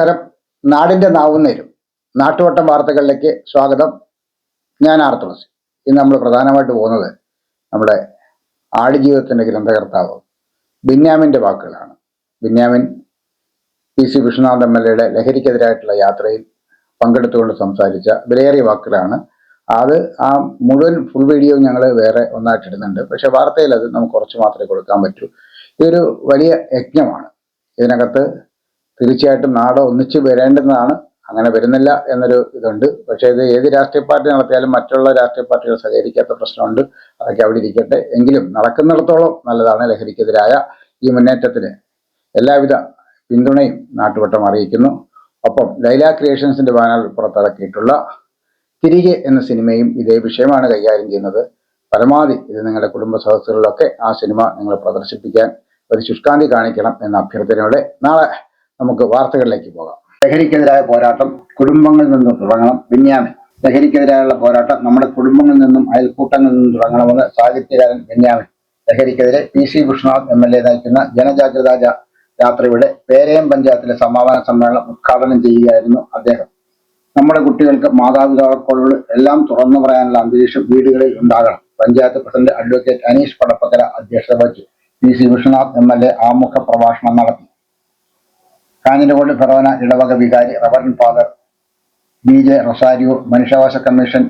നമസ്കാരം. നാടിന്റെ നാവുന്നേരും നാട്ടുവട്ടം വാർത്തകളിലേക്ക് സ്വാഗതം. ഞാൻ ആർ തുളസി. ഇന്ന് നമ്മൾ പ്രധാനമായിട്ട് പോകുന്നത് നമ്മുടെ ആടുജീവിതത്തിന്റെ ഗ്രന്ഥകർത്താവ് ബിന്യാമിന്റെ വാക്കുകളാണ്. Benyamin P C Vishnunath M L എയുടെ ലഹരിക്കെതിരായിട്ടുള്ള യാത്രയിൽ പങ്കെടുത്തുകൊണ്ട് സംസാരിച്ച വിലയേറിയ വാക്കുകളാണ്. അത് ആ മുഴുവൻ ഫുൾ വീഡിയോ ഞങ്ങൾ വേറെ ഒന്നായിട്ട് ഇടുന്നുണ്ട്. പക്ഷെ വാർത്തയിൽ അത് നമുക്ക് കുറച്ച് മാത്രമേ കൊടുക്കാൻ പറ്റൂ. ഇതൊരു വലിയ യജ്ഞമാണ്. ഇതിനകത്ത് തീർച്ചയായിട്ടും നാട് ഒന്നിച്ചു വരേണ്ടുന്നതാണ്. അങ്ങനെ വരുന്നില്ല എന്നൊരു ഇതുണ്ട്. പക്ഷേ ഇത് ഏത് രാഷ്ട്രീയ പാർട്ടി നടത്തിയാലും മറ്റുള്ള രാഷ്ട്രീയ പാർട്ടികൾ സഹകരിക്കാത്ത പ്രശ്നമുണ്ട്. അതൊക്കെ അവിടെ ഇരിക്കട്ടെ. എങ്കിലും നടക്കുന്നിടത്തോളം നല്ലതാണ് ലഹരിക്കെതിരായ ഈ മുന്നേറ്റത്തിന്. എല്ലാവിധ പിന്തുണയും നാട്ടുവട്ടം അറിയിക്കുന്നു. ഒപ്പം ലൈല ക്രിയേഷൻസിന്റെ ബാനർ പുറത്തിറക്കിയിട്ടുള്ള തിരികെ എന്ന സിനിമയും ഇതേ വിഷയമാണ് കൈകാര്യം ചെയ്യുന്നത്. പരമാവധി ഇത് നിങ്ങളുടെ കുടുംബ സദസ്സുകളിലൊക്കെ ആ സിനിമ നിങ്ങൾ പ്രദർശിപ്പിക്കാൻ ഒരു ശുഷ്കാന്തി കാണിക്കണം എന്ന അഭ്യർത്ഥനയോടെ നാളെ നമുക്ക് വാർത്തകളിലേക്ക് പോകാം. ലഹരിക്കെതിരായ പോരാട്ടം കുടുംബങ്ങളിൽ നിന്നും തുടങ്ങണം. ബെന്യാമിൻ. ലഹരിക്കെതിരായുള്ള പോരാട്ടം നമ്മുടെ കുടുംബങ്ങളിൽ നിന്നും അയൽക്കൂട്ടങ്ങളിൽ നിന്നും തുടങ്ങണമെന്ന് സാഹിത്യകാരൻ ബെന്യാമിൻ. ലഹരിക്കെതിരെ P C Vishnunath M L A നയിക്കുന്ന ജനജാഗ്രതാ യാത്രയുടെ പേരയം പഞ്ചായത്തിലെ സമാപന സമ്മേളനം ഉദ്ഘാടനം ചെയ്യുകയായിരുന്നു അദ്ദേഹം. നമ്മുടെ കുട്ടികൾക്ക് മാതാപിതാക്കളോട് എല്ലാം തുറന്നു പറയാനുള്ള അന്തരീക്ഷം വീടുകളിൽ ഉണ്ടാകണം. പഞ്ചായത്ത് പ്രസിഡന്റ് അഡ്വക്കേറ്റ് അനീഷ് പടപ്പക്കര അധ്യക്ഷത വഹിച്ചു. P C Vishnunath M L A ആമുഖ പ്രഭാഷണം നടത്തി. കാഞ്ഞിരക്കോട് ഫെറോന ഇടവക വികാരി reverend father B J Rosario മനുഷ്യാവകാശ കമ്മീഷൻ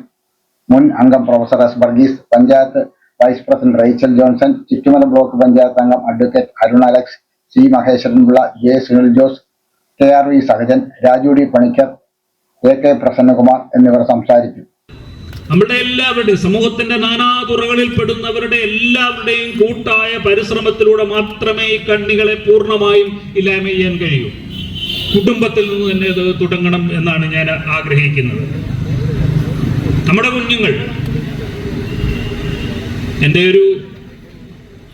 മുൻ അംഗം professor S Varghese panchayat vice president Rachel Johnson Chuttumala block panchayat അംഗം advocate Arun Alex C Maheswaranpillai J Sunil Jose K R V Sahajan Raju D Panicker A K Prasannakumar എന്നിവർ സംസാരിച്ചു നമ്മുടെ എല്ലാവരുടെയും സമൂഹത്തിന്റെ നാനാതുറകളിൽ പെടുന്നവരുടെ എല്ലാവരുടെയും കൂട്ടായ പരിശ്രമത്തിലൂടെ മാത്രമേ ഈ കണ്ണികളെ പൂർണമായും ഇല്ലായ്മ ചെയ്യാൻ കഴിയൂ. കുടുംബത്തിൽ നിന്ന് തന്നെ അത് തുടങ്ങണം എന്നാണ് ഞാൻ ആഗ്രഹിക്കുന്നത്. നമ്മുടെ കുഞ്ഞുങ്ങൾ എന്റെ ഒരു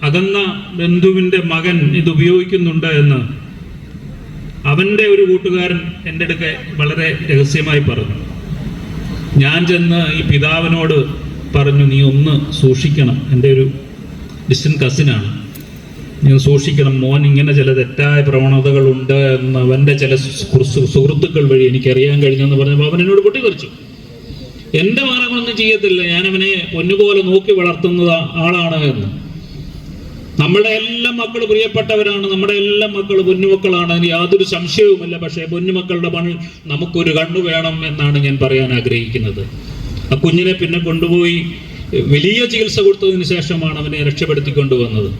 അകന്ന ബന്ധുവിന്റെ മകൻ ഇത് ഉപയോഗിക്കുന്നുണ്ട് എന്ന് അവന്റെ ഒരു കൂട്ടുകാരൻ എന്റെ അടുക്കെ വളരെ രഹസ്യമായി പറഞ്ഞു. ഞാൻ ചെന്ന് ഈ പിതാവിനോട് പറഞ്ഞു നീ ഒന്ന് സൂക്ഷിക്കണം. എന്റെ ഒരു ഡിസ്റ്റന്റ് കസിനാണ് ഒന്ന് സൂക്ഷിക്കണം. മോൻ ഇങ്ങനെ ചില തെറ്റായ പ്രവണതകളുണ്ട് എന്ന് അവന്റെ ചില സുഹൃ- സുഹൃത്തുക്കൾ വഴി എനിക്കറിയാൻ കഴിഞ്ഞെന്ന് പറഞ്ഞപ്പോൾ അവൻ എന്നോട് പൊട്ടിത്തെറിച്ചു. എന്റെ മകനൊന്നും ചെയ്യത്തില്ല. ഞാനവനെ പൊന്നുപോലെ നോക്കി വളർത്തുന്ന ആളാണ് എന്ന്. നമ്മുടെ എല്ലാ മക്കൾ പ്രിയപ്പെട്ടവരാണ് നമ്മുടെ എല്ലാ മക്കൾ പൊന്നുമക്കളാണ് അതിന് യാതൊരു സംശയവുമല്ല. പക്ഷേ പൊന്നുമക്കളുടെ മണ്ണിൽ നമുക്കൊരു കണ്ണു വേണം എന്നാണ് ഞാൻ പറയാൻ ആഗ്രഹിക്കുന്നത്. ആ കുഞ്ഞിനെ പിന്നെ കൊണ്ടുപോയി വലിയ ചികിത്സ കൊടുത്തതിന് ശേഷമാണ് അവനെ രക്ഷപ്പെടുത്തി കൊണ്ടുവന്നത്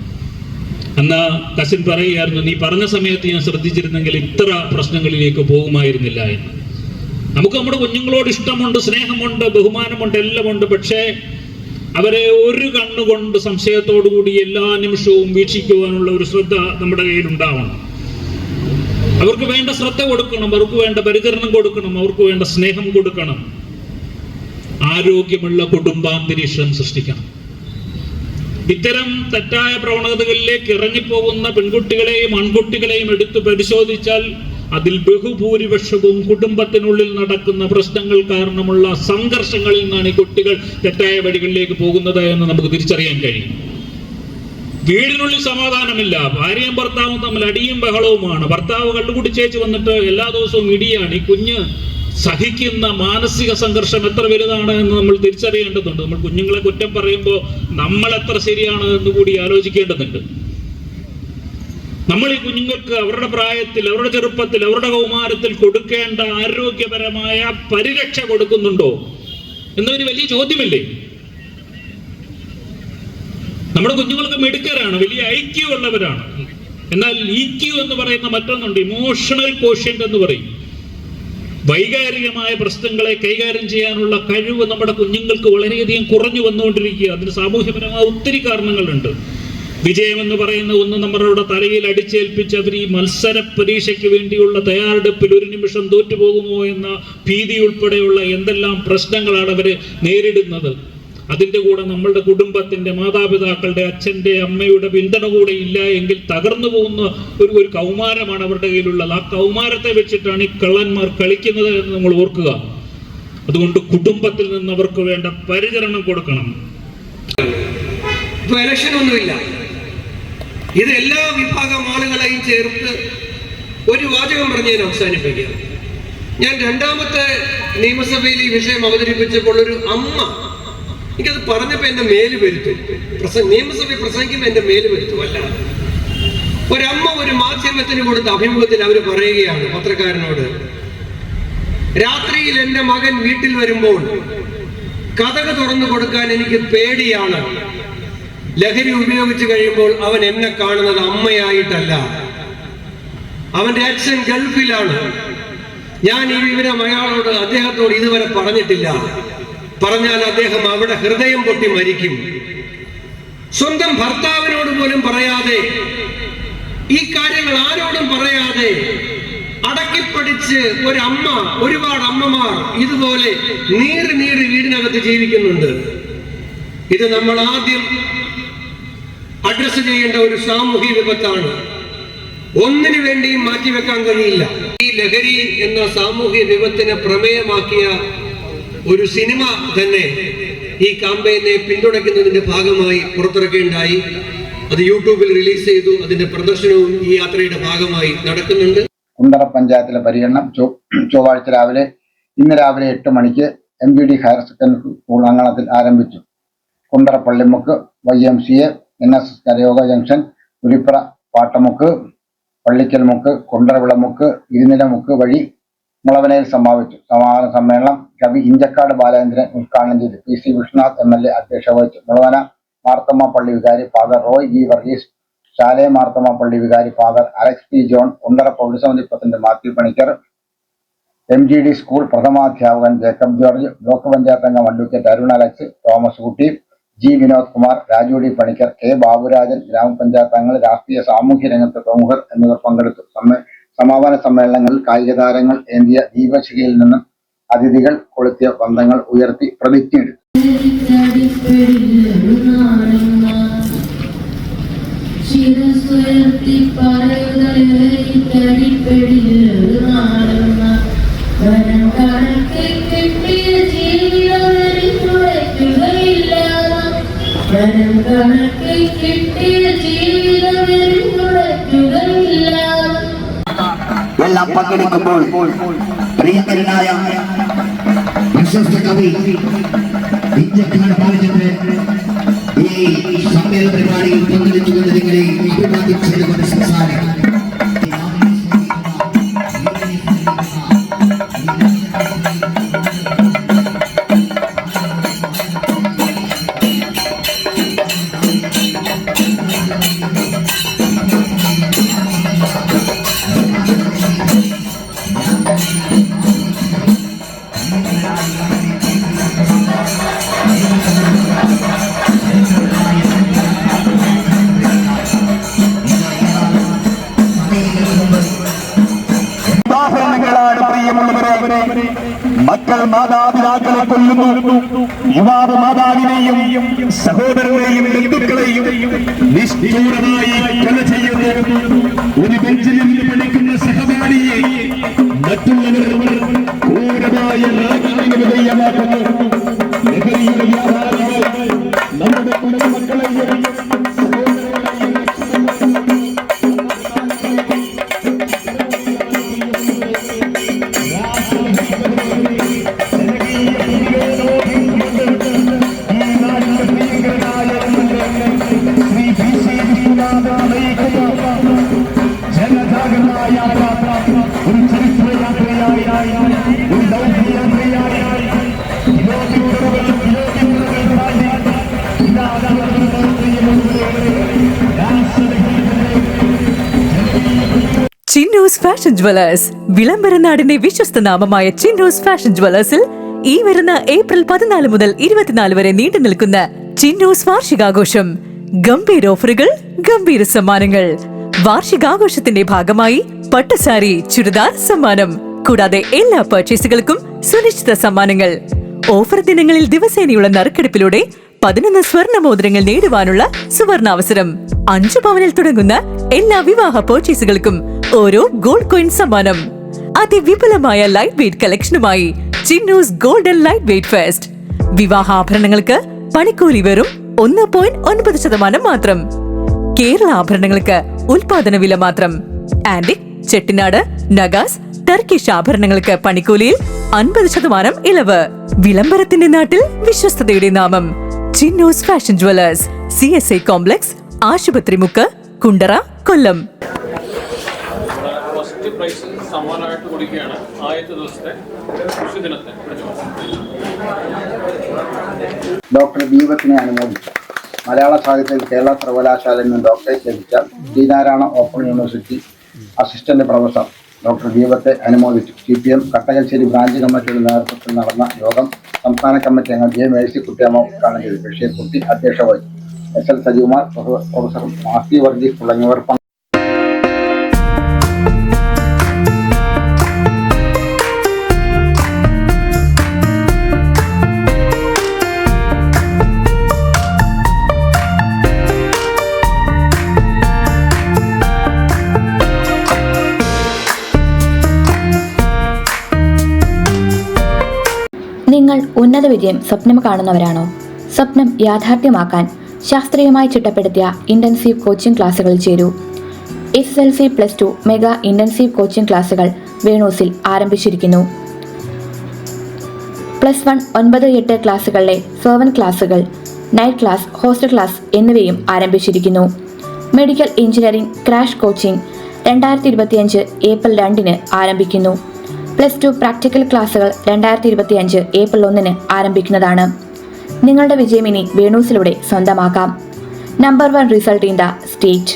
അന്ന് കസിൻ പറയുകയായിരുന്നു നീ പറഞ്ഞ സമയത്ത് ഞാൻ ശ്രദ്ധിച്ചിരുന്നെങ്കിൽ ഇത്ര പ്രശ്നങ്ങളിലേക്ക് പോകുമായിരുന്നില്ല എന്ന്. നമുക്ക് നമ്മുടെ കുഞ്ഞുങ്ങളോട് ഇഷ്ടമുണ്ട് സ്നേഹമുണ്ട് ബഹുമാനമുണ്ട് എല്ലാമുണ്ട്. പക്ഷേ അവരെ ഒരു കണ്ണുകൊണ്ട് സംശയത്തോടു കൂടി എല്ലാ നിമിഷവും വീക്ഷിക്കുവാനുള്ള ഒരു ശ്രദ്ധ നമ്മുടെ കയ്യിൽ ഉണ്ടാവണം അവർക്ക് വേണ്ട ശ്രദ്ധ കൊടുക്കണം അവർക്ക് വേണ്ട പരിചരണം കൊടുക്കണം അവർക്ക് വേണ്ട സ്നേഹം കൊടുക്കണം. ആരോഗ്യമുള്ള കുടുംബാന്തരീക്ഷം സൃഷ്ടിക്കണം. ഇത്തരം തെറ്റായ പ്രവണതകളിലേക്ക് ഇറങ്ങിപ്പോകുന്ന പെൺകുട്ടികളെയും ആൺകുട്ടികളെയും എടുത്തു പരിശോധിച്ചാൽ അതിൽ ബഹുഭൂരിപക്ഷവും കുടുംബത്തിനുള്ളിൽ നടക്കുന്ന പ്രശ്നങ്ങൾ കാരണമുള്ള സംഘർഷങ്ങളിൽ നിന്നാണ് ഈ കുട്ടികൾ തെറ്റായ വഴികളിലേക്ക് പോകുന്നത് എന്ന് നമുക്ക് തിരിച്ചറിയാൻ കഴിയും. വീടിനുള്ളിൽ സമാധാനമില്ല ഭാര്യയും ഭർത്താവും തമ്മിൽ അടിയും ബഹളവുമാണ്. ഭർത്താവ് കണ്ടുപിടിച്ചേച്ച് വന്നിട്ട് എല്ലാ ദിവസവും ഇടിയാണ്. ഈ കുഞ്ഞ് സഹിക്കുന്ന മാനസിക സംഘർഷം എത്ര വലുതാണ് എന്ന് നമ്മൾ തിരിച്ചറിയേണ്ടതുണ്ട്. നമ്മൾ കുഞ്ഞുങ്ങളെ കുറ്റം പറയുമ്പോൾ നമ്മൾ എത്ര ശരിയാണ് എന്ന് കൂടി ആലോചിക്കേണ്ടതുണ്ട്. നമ്മൾ ഈ കുഞ്ഞുങ്ങൾക്ക് അവരുടെ പ്രായത്തിൽ അവരുടെ ചെറുപ്പത്തിൽ അവരുടെ കൗമാരത്തിൽ കൊടുക്കേണ്ട ആരോഗ്യപരമായ പരിരക്ഷ കൊടുക്കുന്നുണ്ടോ? എന്നൊരു വലിയ ചോദ്യമില്ലേ? നമ്മുടെ കുഞ്ഞുങ്ങൾക്ക് മിടുക്കരാണ് വലിയ ഐക്യു ഉള്ളവരാണ്. എന്നാൽ ഇക്യു എന്ന് പറയുന്ന മറ്റൊന്നുണ്ട് ഇമോഷണൽ കോഷ്യന്റ് എന്ന് പറയും. വൈകാരികമായ പ്രശ്നങ്ങളെ കൈകാര്യം ചെയ്യാനുള്ള കഴിവ് നമ്മുടെ കുഞ്ഞുങ്ങൾക്ക് വളരെയധികം കുറഞ്ഞു വന്നുകൊണ്ടിരിക്കുക അതിന് സാമൂഹ്യപരമായ ഒത്തിരി കാരണങ്ങളുണ്ട്. വിജയം എന്ന് പറയുന്ന ഒന്ന് നമ്മളുടെ തലയിൽ അടിച്ചേൽപ്പിച്ച് അവർ ഈ മത്സര പരീക്ഷയ്ക്ക് വേണ്ടിയുള്ള തയ്യാറെടുപ്പിൽ ഒരു നിമിഷം തോറ്റുപോകുമോ എന്ന ഭീതി ഉൾപ്പെടെയുള്ള എന്തെല്ലാം പ്രശ്നങ്ങളാണ് അവർ നേരിടുന്നത്. അതിന്റെ കൂടെ നമ്മളുടെ കുടുംബത്തിന്റെ മാതാപിതാക്കളുടെ അച്ഛന്റെ അമ്മയുടെ പിന്തുണ കൂടെ ഇല്ല എങ്കിൽ തകർന്നു പോകുന്ന ഒരു ഒരു കൗമാരമാണ് അവരുടെ കയ്യിലുള്ളത്. ആ കൗമാരത്തെ വെച്ചിട്ടാണ് ഈ കള്ളന്മാർ കളിക്കുന്നത് എന്ന് നമ്മൾ ഓർക്കുക. അതുകൊണ്ട് കുടുംബത്തിൽ നിന്ന് അവർക്ക് വേണ്ട പരിചരണം കൊടുക്കണം. ഒന്നുമില്ല. ഇത് എല്ലാ വിഭാഗം ആളുകളെയും ചേർത്ത് ഒരു വാചകം പറഞ്ഞ് ഞാൻ അവസാനിപ്പിക്കുക ഞാൻ രണ്ടാമത്തെ നിയമസഭയിൽ ഈ വിഷയം അവതരിപ്പിച്ചപ്പോൾ ഒരു അമ്മ എനിക്കത് പറഞ്ഞപ്പോൾ എന്റെ മേൽ വരുത്തും. പ്രസംഗ നിയമസഭയിൽ പ്രസംഗിക്കുമ്പോൾ എന്റെ മേൽ വരുത്തും അല്ല ഒരമ്മ ഒരു മാധ്യമത്തിന് കൊടുത്ത അഭിമുഖത്തിൽ അവർ പറയുകയാണ് പത്രക്കാരനോട് രാത്രിയിൽ എന്റെ മകൻ വീട്ടിൽ വരുമ്പോൾ കഥക തുറന്നു കൊടുക്കാൻ എനിക്ക് പേടിയാണ്. ലഹരി ഉപയോഗിച്ച് കഴിയുമ്പോൾ അവൻ എന്നെ കാണുന്നത് അമ്മയായിട്ടല്ല. അവന്റെ അച്ഛൻ ഗൾഫിലാണ്. ഞാൻ ഈ വിവരം അയാളോട് അദ്ദേഹത്തോട് ഇതുവരെ പറഞ്ഞിട്ടില്ല. പറഞ്ഞാൽ അദ്ദേഹം അവിടെ ഹൃദയം പൊട്ടി മരിക്കും. സ്വന്തം ഭർത്താവിനോട് പോലും പറയാതെ ഈ കാര്യങ്ങൾ ആരോടും പറയാതെ അടക്കിപ്പടിച്ച് ഒരമ്മ ഒരുപാട് അമ്മമാർ ഇതുപോലെ നീറി നീറി വീടിനകത്ത് ജീവിക്കുന്നുണ്ട്. ഇത് നമ്മൾ ആദ്യം അഡ്രസ് ചെയ്യേണ്ട ഒരു സാമൂഹിക വിപത്താണ്. ഒന്നിനു വേണ്ടിയും മാറ്റിവെക്കാൻ കഴിയില്ല. ഈ ലഹരി എന്ന സാമൂഹിക വിപത്തിനെ പ്രമേയമാക്കിയ ഒരു സിനിമ തന്നെ ഈ കാമ്പയിനെ പിന്തുണയ്ക്കുന്നതിന്റെ ഭാഗമായി പുറത്തിറക്കുകയുണ്ടായി. അത് യൂട്യൂബിൽ റിലീസ് ചെയ്തു. അതിന്റെ പ്രദർശനവും ഈ യാത്രയുടെ ഭാഗമായി നടക്കുന്നുണ്ട്. കുണ്ടറ പഞ്ചായത്തിലെ പര്യടനം ചൊവ്വാഴ്ച രാവിലെ ഇന്ന് രാവിലെ എട്ട് മണിക്ക് M V D higher secondary school അങ്കണത്തിൽ ആരംഭിച്ചു. Kundara Pallimukku Y M C A N S S കരയോഗ junction Pulipra Pattamukku Pallikkal മുക്ക് കുണ്ടറവിളമുക്ക് ഇരുനിലമുക്ക് വഴി മുളവനയിൽ സമാപിച്ചു. സമാപന സമ്മേളനം കവി ഇഞ്ചക്കാട് ബാലചന്ദ്രൻ ഉദ്ഘാടനം ചെയ്തു. P C Vishnunath M L A അധ്യക്ഷത വഹിച്ചു. മുളവന മാർത്തമ്മ പള്ളി വികാരി ഫാദർ റോയ് ജി വർഗീസ് ശാലയ മാർത്തമ്മ പള്ളി വികാരി father Alex P John Kundara പൗരസമിതി president Mathew Panicker M G D school പ്രഥമാധ്യാപകൻ Jacob George block panchayat അംഗം advocate Arun Alex Thomas Kutty G Vinod Kumar Raju D Panicker K Baburajan ഗ്രാമപഞ്ചായത്ത് അംഗങ്ങൾ രാഷ്ട്രീയ സാമൂഹ്യ രംഗത്തെ പ്രമുഖർ എന്നിവർ പങ്കെടുത്തു. സമാപന സമ്മേളനങ്ങളിൽ കായിക താരങ്ങൾ ഏന്തിയ ദീപശിഖയിൽ നിന്നും അതിഥികൾ കൊളുത്തിയ ബന്ധങ്ങൾ ഉയർത്തി പ്രതിജ്ഞയെടുത്തു. ശിരസുയർത്തി പറയുകടിപ്പെടില്ല വനം കണക്കെ കിട്ടിയ ജീവിതം കുറയ്ക്കുകയില്ല എല്ലാം പങ്കെടുക്കുമ്പോൾ പ്രിയങ്കരനായ പ്രശസ്ത കവി ഇഞ്ചക്കാട് ബാലചന്ദ്രൻ ഈ സമ്മേളന പരിപാടിയിൽ പങ്കെടുത്തുകൊണ്ട് നിങ്ങളെ അഭിവാദ്യം സംസാരിക്കും യുവാവ് മാതാവിനെയും സഹോദരനെയും ബന്ധുക്കളെയും നിഷ്ഠൂരമായി കൊല ചെയ്യുന്നു. ഒരു ബെഞ്ചിൽ നിന്ന് പഠിക്കുന്ന സഹപാഠിയെ മറ്റുള്ളവർ ഫാഷൻ ജ്വല്ലേഴ്സ് വിളംബര നാടിന്റെ വിശ്വസ്ത നാമമായ ചിന്നൂസ് ഫാഷൻ ജ്വല്ലേഴ്സിൽ ഈ വരുന്ന ഏപ്രിൽ പതിനാല് മുതൽ ഇരുപത്തിനാല് വരെ നീണ്ടു നിൽക്കുന്ന ചിന്നൂസ് വാർഷികാഘോഷം. ഗംഭീര ഓഫറുകൾ ഗംഭീര സമ്മാനങ്ങൾ. വാർഷികാഘോഷത്തിന്റെ ഭാഗമായി പട്ടുസാരി ചുരിദാർ സമ്മാനം. കൂടാതെ എല്ലാ പർച്ചേസുകൾക്കും സുനിശ്ചിത സമ്മാനങ്ങൾ. ഓഫർ ദിനങ്ങളിൽ ദിവസേനയുള്ള നറുക്കെടുപ്പിലൂടെ പതിനൊന്ന് സ്വർണ മോതിരങ്ങൾ നേടുവാനുള്ള സുവർണാവസരം. അഞ്ചു പവനിൽ തുടങ്ങുന്ന എല്ലാ വിവാഹ പർച്ചേസുകൾക്കും ഓരോ ഗോൾഡ് കോയിൻ സമ്മാനം. അതിവിപുലമായ light weight കളക്ഷനുമായി Chinnus golden light weight fest വിവാഹാഭരണങ്ങൾക്ക് പണിക്കൂലി വെറും ഒന്ന് പോയിന്റ് ഒൻപത് ശതമാനം മാത്രം. കേരള ആഭരണങ്ങൾക്ക് ഉൽപാദന വില മാത്രം. ആന്റിക് ചെട്ടിനാട് നഗാസ് ടർക്കിഷ് ആഭരണങ്ങൾക്ക് പണിക്കൂലിയിൽ അൻപത് ശതമാനം ഇളവ്. വിളംബരത്തിന്റെ നാട്ടിൽ വിശ്വസ്തയുടെ നാമം. Chinnus fashion jewellers C S I complex ആശുപത്രി മുക്ക് കുണ്ടറ കൊല്ലം. ഫസ്റ്റ് പ്രൈസ് സമ്മാനമായിട്ട് കൊടുക്കുകയാണ് ആദ്യത്തെ ദിവസത്തെ കൃഷി ദിനത്തെ. ഡോക്ടർ ദീപത്തിനെ അനുമോദിച്ചു. മലയാള സാഹിത്യത്തിൽ കേരള സർവകലാശാലയിൽ നിന്ന് ഡോക്ടറേറ്റ് ലഭിച്ച Sreenarayana open university assistant professor doctor ദീപത്തെ അനുമോദിച്ചു. C P M Kattakassery branch കമ്മിറ്റിയുടെ നേതൃത്വത്തിൽ നടന്ന യോഗം സംസ്ഥാന കമ്മിറ്റി അംഗം ജെ മേഴ്സിക്കുട്ടിയമ്മ ഉദ്ഘാടനം ചെയ്തു. ബഷീർകുട്ടി അധ്യക്ഷ വഹിച്ചു. S L Sajikumar prof- professor Masi Varghese തുടങ്ങിയവർ ഉന്നത വിജയം സ്വപ്നം കാണുന്നവരാണോ? സ്വപ്നം യാഥാർത്ഥ്യമാക്കാൻ ശാസ്ത്രീയമായി ചിട്ടപ്പെടുത്തിയ ഇന്റൻസീവ് കോച്ചിംഗ് ക്ലാസുകളിൽ ചേരൂ. S S L C plus two mega intensive coaching ക്ലാസുകൾ വേണൂസിൽ ആരംഭിച്ചിരിക്കുന്നു. പ്ലസ് വൺ ഒൻപത് എട്ട് ക്ലാസ്സുകളിലെ സെവൻ ക്ലാസുകൾ നൈറ്റ് ക്ലാസ് ഹോസ്റ്റൽ ക്ലാസ് എന്നിവയും ആരംഭിച്ചിരിക്കുന്നു. മെഡിക്കൽ എഞ്ചിനീയറിംഗ് ക്രാഷ് കോച്ചിംഗ് രണ്ടായിരത്തി ഇരുപത്തിയഞ്ച് ഏപ്രിൽ രണ്ടിന് ആരംഭിക്കുന്നു. പ്ലസ് ടു പ്രാക്ടിക്കൽ ക്ലാസുകൾ രണ്ടായിരത്തി ഇരുപത്തിയഞ്ച് ഏപ്രിൽ ഒന്നിന് ആരംഭിക്കുന്നതാണ്. നിങ്ങളുടെ വിജയം ഇനി വേണൂസിലൂടെ സ്വന്തമാക്കാം. Number one result in the state.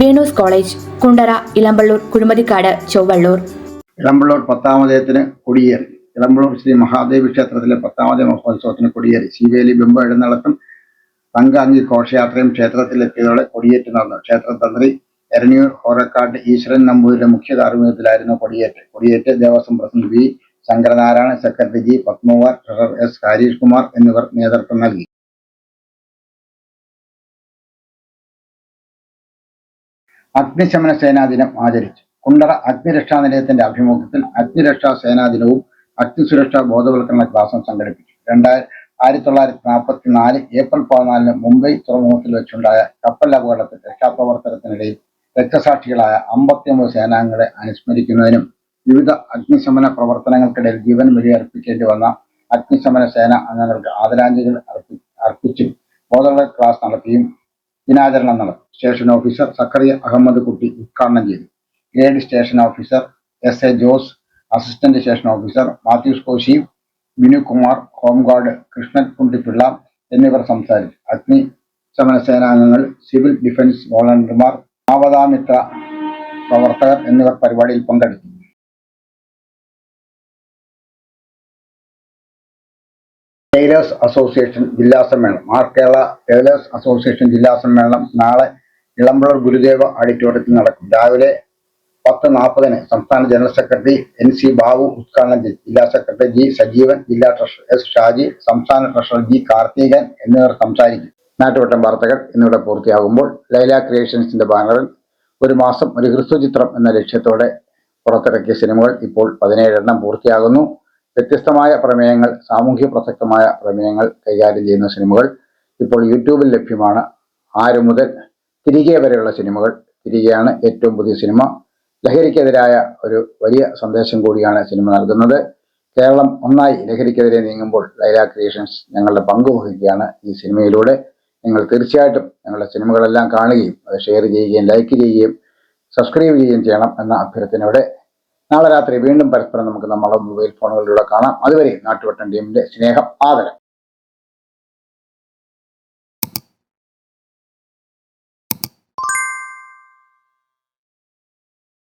Venus college Kundara Elampalloor Kuzhumathikkad Chowalloor. Elampalloor പത്താമതയത്തിന് കൊടിയേറി. ഇളമ്പള്ളൂർ ശ്രീ മഹാദേവി ക്ഷേത്രത്തിലെ പത്താമത മഹോത്സവത്തിന് കൊടിയേറി. ശിവേലി ബിംബ എഴുന്നള്ളത്തും തങ്കാഞ്ചി ഘോഷയാത്രയും ക്ഷേത്രത്തിലെത്തിയതോടെ കൊടിയേറ്റ് നടന്നു. ക്ഷേത്ര തന്ത്രി എരണിയൂർ ഹോറക്കാട്ട് ഈശ്വരൻ നമ്പൂതിരിയുടെ മുഖ്യ കാർമ്മികത്തിലായിരുന്നു കൊടിയേറ്റ്. കൊടിയേറ്റ് Devaswom president V. Sankaranarayana secretary G. Padmakumar treasurer S. Harish Kumar എന്നിവർ നേതൃത്വം നൽകി. അഗ്നിശമന സേനാ ദിനം ആചരിച്ചു. കുണ്ടറ അഗ്നിരക്ഷാ നിലയത്തിന്റെ ആഭിമുഖ്യത്തിൽ അഗ്നിരക്ഷാ സേനാ ദിനവും അഗ്നിസുരക്ഷാ ബോധവൽക്കരണ ക്ലാസും സംഘടിപ്പിച്ചു. രണ്ടായിരത്തി ആയിരത്തി തൊള്ളായിരത്തി നാൽപ്പത്തി നാല് ഏപ്രിൽ പതിനാലിന് മുംബൈ തുറമുഖത്തിൽ വെച്ചുണ്ടായ കപ്പൽ അപകടത്തിൽ രക്ഷാപ്രവർത്തനത്തിനിടയിൽ രക്തസാക്ഷികളായ അമ്പത്തിയൊമ്പത് സേനാംഗങ്ങളെ അനുസ്മരിക്കുന്നതിനും വിവിധ അഗ്നിശമന പ്രവർത്തനങ്ങൾക്കിടയിൽ ജീവൻ ബലിയർപ്പിക്കേണ്ടി വന്ന അഗ്നിശമന സേന അംഗങ്ങൾക്ക് ആദരാഞ്ജലികൾ അർപ്പി അർപ്പിച്ചും ബോധവൽക്കരണ ക്ലാസ് നടത്തിയും ദിനാചരണം നടത്തി. സ്റ്റേഷൻ ഓഫീസർ സക്കറിയ അഹമ്മദ് കുട്ടി ഉദ്ഘാടനം ചെയ്തു. Grade station officer S A Jose assistant station officer Mathews Koshy Binu Kumar home guard Krishnan Kundipilla എന്നിവർ സംസാരിച്ചു. അഗ്നി ശമന സേനാംഗങ്ങൾ സിവിൽ ഡിഫൻസ് വോളണ്ടിയർമാർ ആവതാമിത്ര പ്രവർത്തകർ എന്നിവർ പരിപാടിയിൽ പങ്കെടുത്തു. ടൈലേഴ്സ് അസോസിയേഷൻ ജില്ലാ സമ്മേളനം. ആർ കേരള ടൈലേഴ്സ് അസോസിയേഷൻ ജില്ലാ സമ്മേളനം നാളെ ഇളമ്പുഴ ഗുരുദേവ ഓഡിറ്റോറിയത്തിൽ നടക്കും. രാവിലെ പത്ത് നാൽപ്പതിന് സംസ്ഥാന general secretary N C Babu ഉദ്ഘാടനം ചെയ്തു ജില്ലാ സെക്രട്ടറി ജി സജീവൻ ജില്ലാ ട്രഷറർ എസ് ഷാജി സംസ്ഥാന ട്രഷറർ ജി കാർത്തികൻ എന്നിവർ സംസാരിക്കും. നാട്ടുവട്ടം വാർത്തകൾ ഇന്നിവിടെ പൂർത്തിയാകുമ്പോൾ ലൈല ക്രിയേഷൻസിന്റെ ബാനറിൽ ഒരു മാസം ഒരു ഹ്രസ്വചിത്രം എന്ന ലക്ഷ്യത്തോടെ പുറത്തിറക്കിയ സിനിമകൾ ഇപ്പോൾ പതിനേഴെണ്ണം പൂർത്തിയാകുന്നു. വ്യത്യസ്തമായ പ്രമേയങ്ങൾ സാമൂഹ്യ പ്രസക്തമായ പ്രമേയങ്ങൾ കൈകാര്യം ചെയ്യുന്ന സിനിമകൾ ഇപ്പോൾ യൂട്യൂബിൽ ലഭ്യമാണ്. ആറ് മുതൽ തിരികെ വരെയുള്ള സിനിമകൾ. തിരികെയാണ് ഏറ്റവും പുതിയ സിനിമ. ലഹരിക്കെതിരായ ഒരു വലിയ സന്ദേശം കൂടിയാണ് സിനിമ നൽകുന്നത്. കേരളം ഒന്നായി ലഹരിക്കെതിരെ നീങ്ങുമ്പോൾ ലൈല ക്രിയേഷൻസ് ഞങ്ങളുടെ പങ്ക് വഹിക്കുകയാണ് ഈ സിനിമയിലൂടെ. നിങ്ങൾ തീർച്ചയായിട്ടും ഞങ്ങളുടെ സിനിമകളെല്ലാം കാണുകയും അത് ഷെയർ ചെയ്യുകയും ലൈക്ക് ചെയ്യുകയും സബ്സ്ക്രൈബ് ചെയ്യുകയും ചെയ്യണം എന്ന അഭ്യർത്ഥനയോടെ നാളെ രാത്രി വീണ്ടും പരസ്പരം നമുക്ക് നമ്മളെ മൊബൈൽ ഫോണുകളിലൂടെ കാണാം. അതുവരെ നാട്ടുവട്ടം ടീമിന്റെ സ്നേഹം ആദരം.